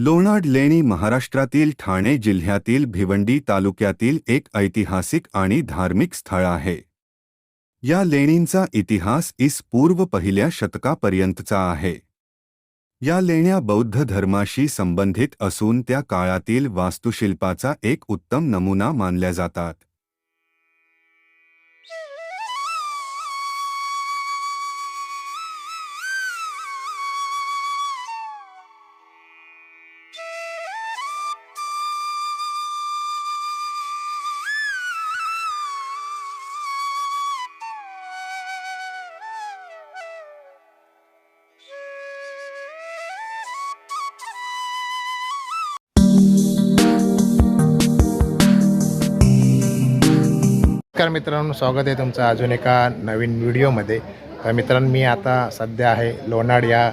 लोणाड लेणी महाराष्ट्रातील ठाणे जिल्ह्यातील भिवंडी तालुक्यातील एक ऐतिहासिक आणि धार्मिक स्थळ आहे. या लेणींचा इतिहास इस पूर्व पहिल्या शतकापर्यंतचा आहे. या लेण्या बौद्ध धर्माशी संबंधित असून त्या काळातील वास्तुशिल्पाचा एक उत्तम नमुना मानल्या जातात. नमस्कार मित्रांनो स्वागत आहे तुमचं अजून एका नवीन व्हिडिओमध्ये. तर मित्रांनो मी आता सध्या आहे लोणाड या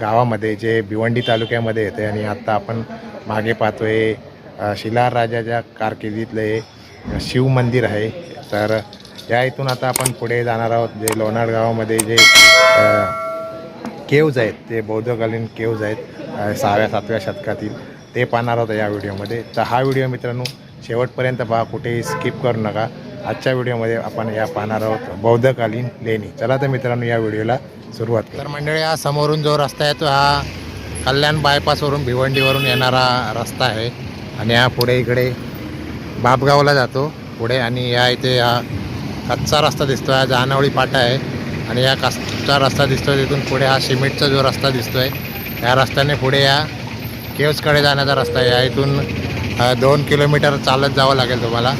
गावामध्ये जे भिवंडी तालुक्यामध्ये येते आणि आत्ता आपण मागे पाहतोय आहे शिलार राजाच्या कारकिर्दीतलं शिव मंदिर आहे. तर या इथून आता आपण पुढे जाणार आहोत जे लोणाड गावामध्ये जे केव्ज आहेत ते बौद्धकालीन केव्ज आहेत सहाव्या सातव्या शतकातील ते पाहणार आहोत या व्हिडिओमध्ये. तर हा व्हिडिओ मित्रांनो शेवटपर्यंत पहा कुठेही स्किप करू नका. आजच्या व्हिडिओमध्ये आपण या पाहणार आहोत बौद्धकालीन लेणी. चला तर मित्रांनो या व्हिडिओला सुरुवात तर मंडळी हा समोरून जो रस्ता आहे तो हा कल्याण बायपासवरून भिवंडीवरून येणारा रस्ता आहे. आणि हा पुढे इकडे बापगावला जातो. पुढे आणि या इथे हा कच्चा रस्ता दिसतो आहे जानवळी पाटा आहे. आणि या कच्चा रस्ता दिसतो आहे तिथून पुढे हा सिमेंटचा जो रस्ता दिसतो आहे या रस्त्याने पुढे या केव्सकडे जाण्याचा रस्ता आहे. या इथून दोन किलोमीटर चालत जावं लागेल तुम्हाला.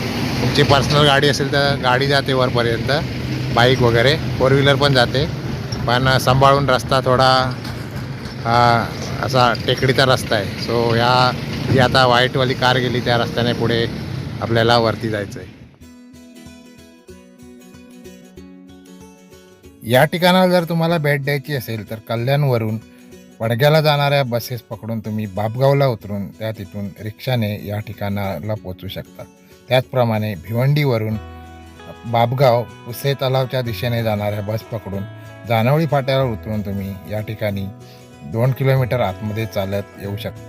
तुमची पर्सनल गाडी असेल तर गाडी जाते वरपर्यंत बाईक वगैरे फोर व्हीलर पण जाते. पण सांभाळून रस्ता थोडा असा टेकडीचा रस्ता आहे. सो ह्या जी आता व्हाईटवाली कार गेली त्या रस्त्याने पुढे आपल्याला वरती जायचं आहे या ठिकाणाला जर तुम्हाला भेट द्यायची असेल तर कल्याणवरून वडग्याला जाणाऱ्या बसेस पकडून तुम्ही बापगावला उतरून त्या तिथून रिक्षाने या ठिकाणाला पोचू शकता. त्याचप्रमाणे भिवंडीवरून बाबगाव उसे तलावच्या दिशेने जाणाऱ्या बस पकडून जानवळी फाट्यावर उतरून तुम्ही या ठिकाणी दोन किलोमीटर आतमध्ये चालत येऊ शकता.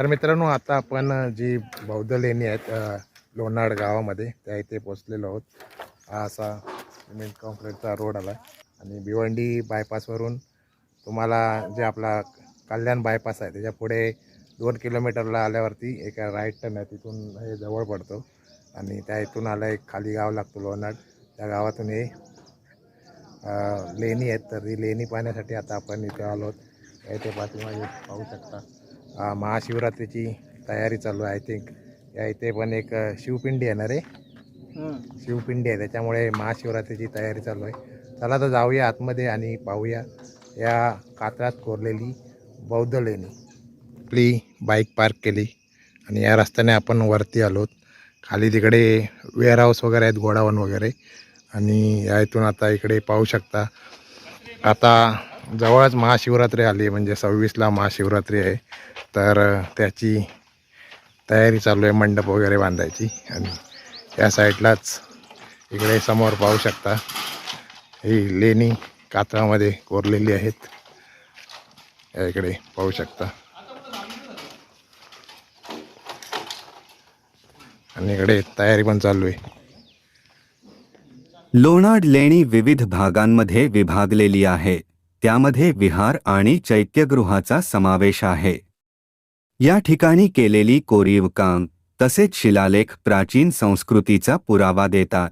तर मित्रांनो आता आपण जी बौद्ध लेणी आहेत लोणाड गावामध्ये त्या इथे पोचलेलो आहोत. हा असा सिमेंट कॉन्क्रीटचा रोड आला. आणि भिवंडी बायपासवरून तुम्हाला जे आपला कल्याण बायपास आहे त्याच्या पुढे दोन किलोमीटरला आल्यावरती एका राईट टर्न आहे तिथून हे जवळ पडतो. आणि त्या इथून आला एक खाली गाव लागतो लोणाड. त्या गावातून हे लेणी आहेत. तर ही लेणी पाहण्यासाठी आता आपण इथे आलो आहोत. त्या इथे पाठीमागे पाहू शकता. महाशिवरात्रीची तयारी चालू आहे आय थिंक या इथे पण एक शिवपिंडी येणार आहे. शिवपिंडी आहे त्याच्यामुळे महाशिवरात्रीची तयारी चालू आहे. चला तर जाऊया आतमध्ये आणि पाहूया या कातळात कोरलेली बौद्ध लेणी. आपली बाईक पार्क केली आणि या रस्त्याने आपण वरती आलोत. खाली तिकडे वेअर हाऊस वगैरे आहेत गोडाऊन वगैरे. आणि या इथून आता इकडे पाहू शकता. आता जवळच महाशिवरात्री आली म्हणजे सव्वीसला महाशिवरात्री आहे. तर त्याची तयारी चालू आहे मंडप वगैरे बांधायची. आणि या साईडलाच इकडे समोर पाहू शकता ही लेणी कातळामध्ये कोरलेली आहेत. या इकडे पाहू शकता. आणि इकडे तयारी पण चालू आहे. लोणाड लेणी विविध भागांमध्ये विभागलेली आहे. त्यामध्ये विहार आणि चैत्यगृहाचा समावेश आहे. या ठिकाणी केलेली कोरीव काम तसेच शिलालेख प्राचीन संस्कृतीचा पुरावा देतात.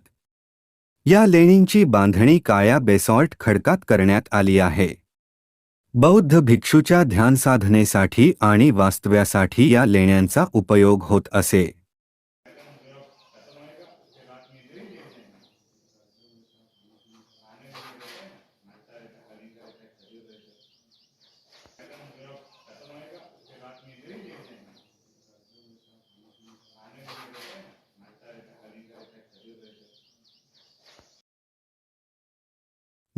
या लेणींची बांधणी काळ्या बेसॉल्ट खडकात करण्यात आली आहे. बौद्ध भिक्षूच्या ध्यानसाधनेसाठी आणि वास्तव्यासाठी या लेण्यांचा उपयोग होत असे.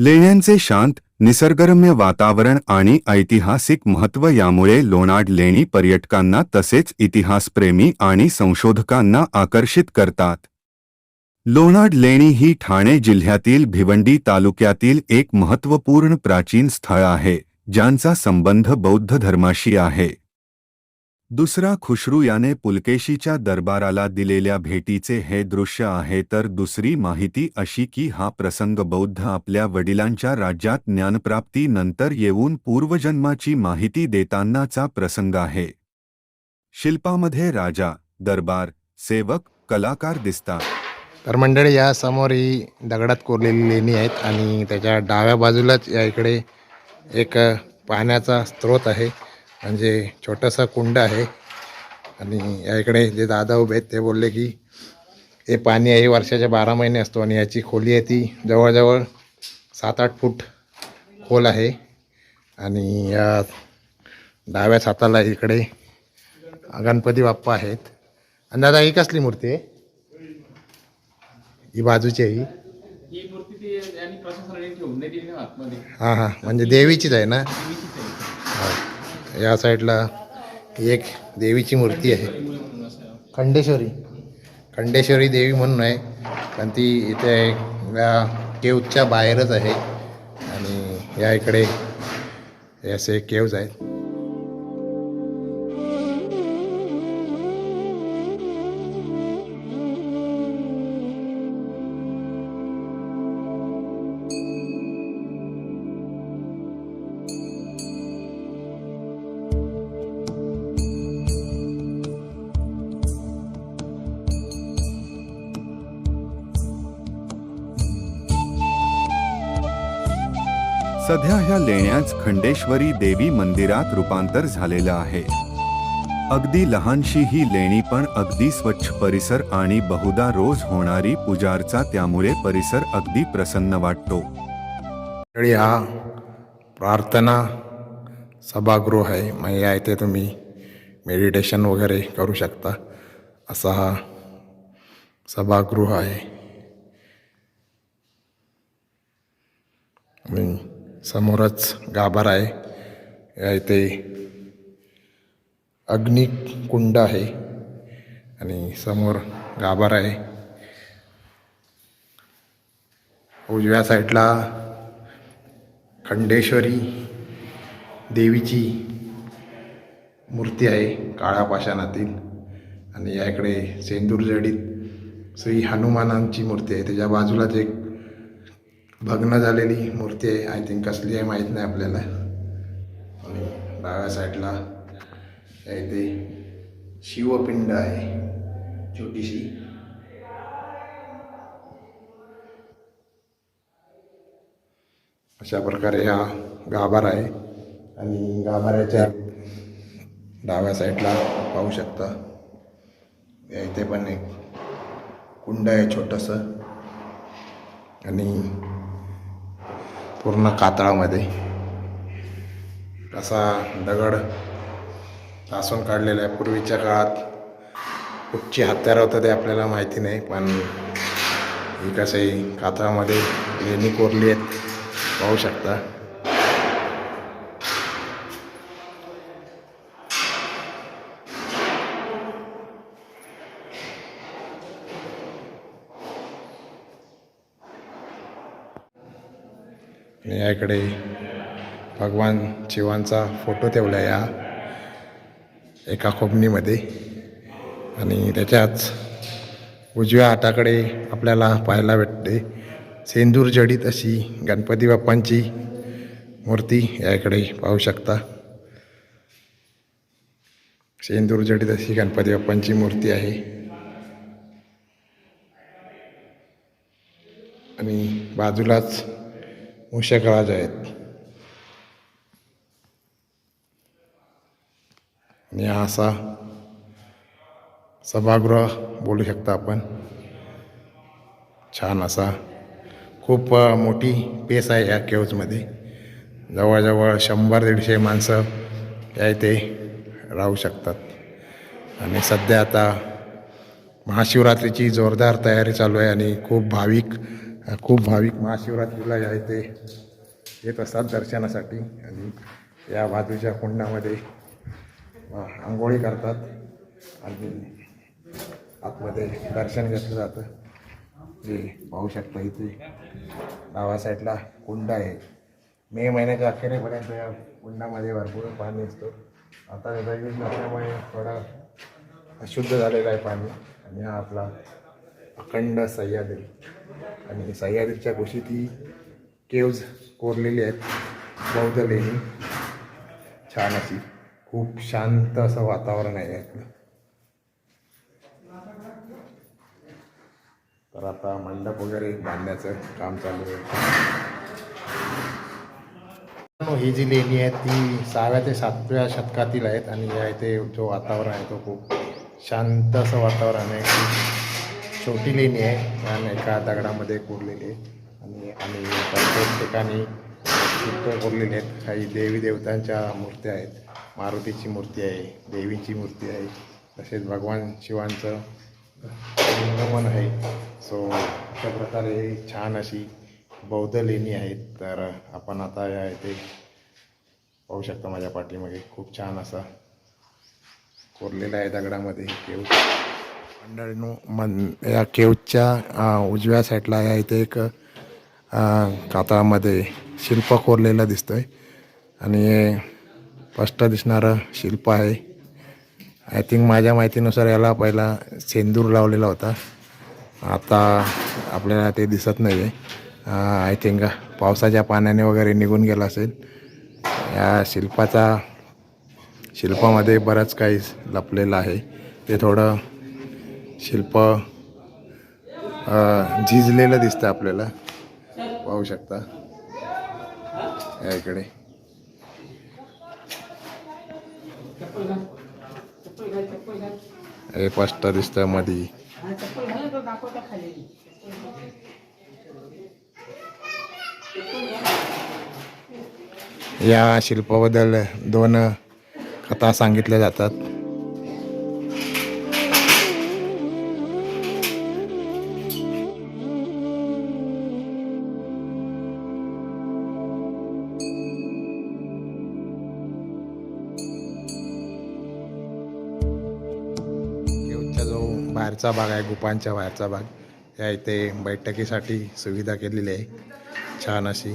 लेण्यांचे शांत निसर्गरम्य वातावरण आणि ऐतिहासिक महत्त्व यामुळे लोणाड लेणी पर्यटकांना तसेच इतिहासप्रेमी आणि संशोधकांना आकर्षित करतात. लोणाड लेणी ही ठाणे जिल्ह्यातील भिवंडी तालुक्यातील एक महत्त्वपूर्ण प्राचीन स्थळ आहे ज्यांचा संबंध बौद्ध धर्माशी आहे. दुसरा खुशरू याने पुलकेशीच्या दरबाराला दिलेल्या भेटीचे हे दृश्य आहे तर दुसरी माहिती अशी की हा प्रसंग बौद्ध आपल्या वडिलांच्या राज्यात ज्ञानप्राप्तीनंतर येऊन पूर्वजन्माची माहिती देतानाचा प्रसंग आहे. शिल्पामध्ये राजा दरबार सेवक कलाकार दिसतात. तर मंडळी या समोर ही दगडात कोरलेली लेणी आहेत आणि त्याच्या डाव्या बाजूलाच या इकडे एक पाण्याचा स्रोत आहे. म्हणजे छोटासा कुंड आहे. आणि या इकडे जे दादा उभे आहेत ते बोलले की हे पाणी आहे वर्षाच्या बारा महिने असतो आणि याची खोली आहे ती जवळजवळ सात आठ फूट खोल आहे. आणि या डाव्याच हाताला इकडे गणपती बाप्पा आहेत. आणि दादा ही कसली मूर्ती आहे? ही बाजूची आहे ही. ही म्हणजे देवीचीच आहे ना. हा. या साईडला एक देवीची मूर्ती आहे. खंडेश्वरी. खंडेश्वरी देवी म्हणून आहे. पण ती इथे या केवच्या बाहेरच आहे. आणि या इकडे हे असे केव्ज आहेत. सध्या ह्या लेण्याच खंडेश्वरी देवी मंदिरात रूपांतर झालेलं आहे. अगदी लहानशी ही लेणी पण अगदी स्वच्छ परिसर आणि बहुधा रोज होणारी पुजारचा त्यामुळे परिसर अगदी प्रसन्न वाटतो. हा प्रार्थना सभागृह आहे. मग या इथे तुम्ही मेडिटेशन वगैरे करू शकता. असा हा सभागृह आहे. समोरच गाभार आहे. या इथे अग्निकुंड आहे आणि समोर गाभार आहे. उजव्या साईडला खंडेश्वरी देवीची मूर्ती आहे काळ्या पाषाणातील आणि या इकडे श्री हनुमानांची मूर्ती आहे. त्याच्या बाजूलाच एक भग्न झालेली मूर्ती आहे. आय थिंक कसली आहे माहीत नाही आपल्याला. आणि डाव्या साईडला इथे शिवपिंड आहे. छोटीशी. अशा प्रकारे हा गाभार आहे. आणि गाभाऱ्याच्या डाव्या साईडला पाहू शकता. या इथे पण एक कुंड आहे छोटंसं. आणि पूर्ण कातळामध्ये. असा दगड तासून काढलेला आहे. पूर्वीच्या काळात कुठची हत्यारं होतं ते आपल्याला माहिती नाही पण ही कसंही कातळामध्ये लेणी कोरली आहेत. पाहू शकता. आणि याकडे भगवान शिवांचा फोटो ठेवला आहे या एका खोबणीमध्ये आणि त्याच्याच उजव्या हाताकडे आपल्याला पाहायला भेटते. सेंदूर जडीत अशी गणपती बाप्पांची मूर्ती याकडे पाहू शकता. सेंदूर जडीत अशी गणपती बाप्पांची मूर्ती आहे. आणि बाजूलाच मूषकराज आहेत. आणि असा सभागृह बोलू शकता आपण. छान असा खूप मोठी पेस आहे या केव्जमध्ये जवळजवळ शंभर दीडशे माणसं या इथे राहू शकतात. आणि सध्या आता महाशिवरात्रीची जोरदार तयारी चालू आहे आणि खूप भाविक खूप भाविक महाशिवरात्रीला या इथे येत असतात दर्शनासाठी आणि या बाजूच्या कुंडामध्ये आंघोळी करतात आणि आतमध्ये दर्शन घेतलं जातं. जे पाहू शकता इथे डावा साईडला कुंड आहे. मे महिन्याच्या अखेरीपर्यंत या कुंडामध्ये भरपूर पाणी असतो. आता नसल्यामुळे थोडा अशुद्ध झालेलं आहे पाणी आणि हा आपला अखंड सह्याद्री. आणि सह्याद्रीच्या गोष्टी ती केव्ज कोरलेली आहेत. बौद्ध लेणी. छान अशी. खूप शांत असं वातावरण आहे यातलं. तर आता मंडप वगैरे बांधण्याचं काम चालू आहे. ही जी लेणी आहे ती सहाव्या ते सातव्या शतकातील आहेत. आणि या इथे जो वातावरण आहे तो खूप शांत असं वातावरण आहे. छोटी लेणी आहे. छान एका दगडामध्ये कोरलेली आहे. आणि आणि प्रत्येक ठिकाणी चित्र कोरलेली आहेत. काही देवी देवतांच्या मूर्त्या आहेत. मारुतीची मूर्ती आहे देवीची मूर्ती आहे. तसेच भगवान शिवांचं लिंगमन आहे. सो अशा प्रकारे छान अशी बौद्ध लेणी आहेत. तर आपण आता या इथे पाहू शकता माझ्या पाठीमागे. खूप छान असा कोरलेला आहे दगडामध्ये. केव मंडळीनो मन या केवच्या उजव्या साईडला या इथे एक कातळामध्ये शिल्प कोरलेलं आहे आणि हे स्पष्ट दिसणारं शिल्प आहे. आय थिंक माझ्या माहितीनुसार याला पहिला सेंदूर लावलेला होता. आता आपल्याला ते दिसत नाही आहे आय थिंक पावसाच्या पाण्याने वगैरे निघून गेला असेल. या शिल्पाचा शिल्पामध्ये बरंच काही लपलेलं आहे. ते थोडं शिल्प झिजलेलं दिसतं आपल्याला. पाहू शकता. याकडे हे स्पष्ट दिसतं मधी. या शिल्पाबद्दल दोन कथा सांगितल्या जातात. बाहेरचा भाग आहे गुपांच्या बाहेरचा भाग. या इथे बैठकीसाठी सुविधा केलेली आहे. छान अशी.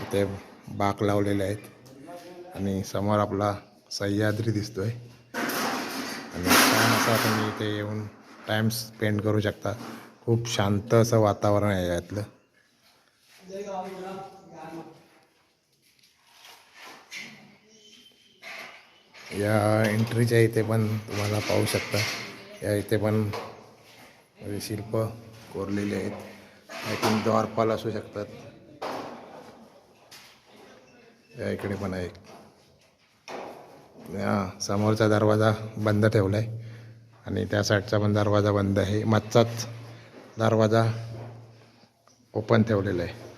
इथे बाक लावलेले आहेत. आणि समोर आपला सह्याद्री दिसतोय. आणि छान असा तुम्ही इथे येऊन टाईम स्पेंड करू शकता. खूप शांत असं वातावरण आहे यातलं. या एंट्रीच्या इथे पण तुम्हाला पाहू शकता. या इथे पण शिल्प कोरलेले आहेत. आय थिंक द्वारपाल असू शकतात. या इकडे पण आहे. या समोरचा दरवाजा बंद ठेवला आहे आणि त्या साईडचा पण दरवाजा बंद आहे. मागचाच दरवाजा ओपन ठेवलेला आहे.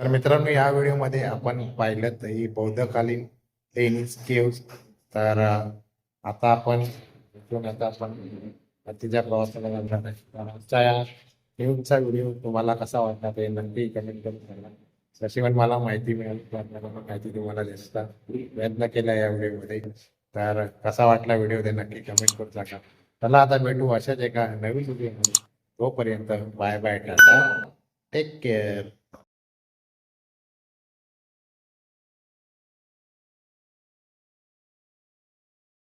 तर मित्रांनो या व्हिडिओमध्ये आपण पाहिलं तरी बौद्धकालीन लेणीज केव्स. तर आता आपण इथून आता आपण तिच्या प्रवासाला जाणार आहे. या केव्जचा व्हिडिओ तुम्हाला कसा वाटला ते नक्की कमेंट करून सांगा. तशी पण मला माहिती मिळाली त्यातनं माहिती तुम्हाला देण्याचा प्रयत्न केला या व्हिडिओमध्ये. तर कसा वाटला व्हिडिओ ते नक्की कमेंट करून सांगा. चला आता भेटू अशाच एका नवीन व्हिडिओमध्ये. तोपर्यंत bye bye tata. Take care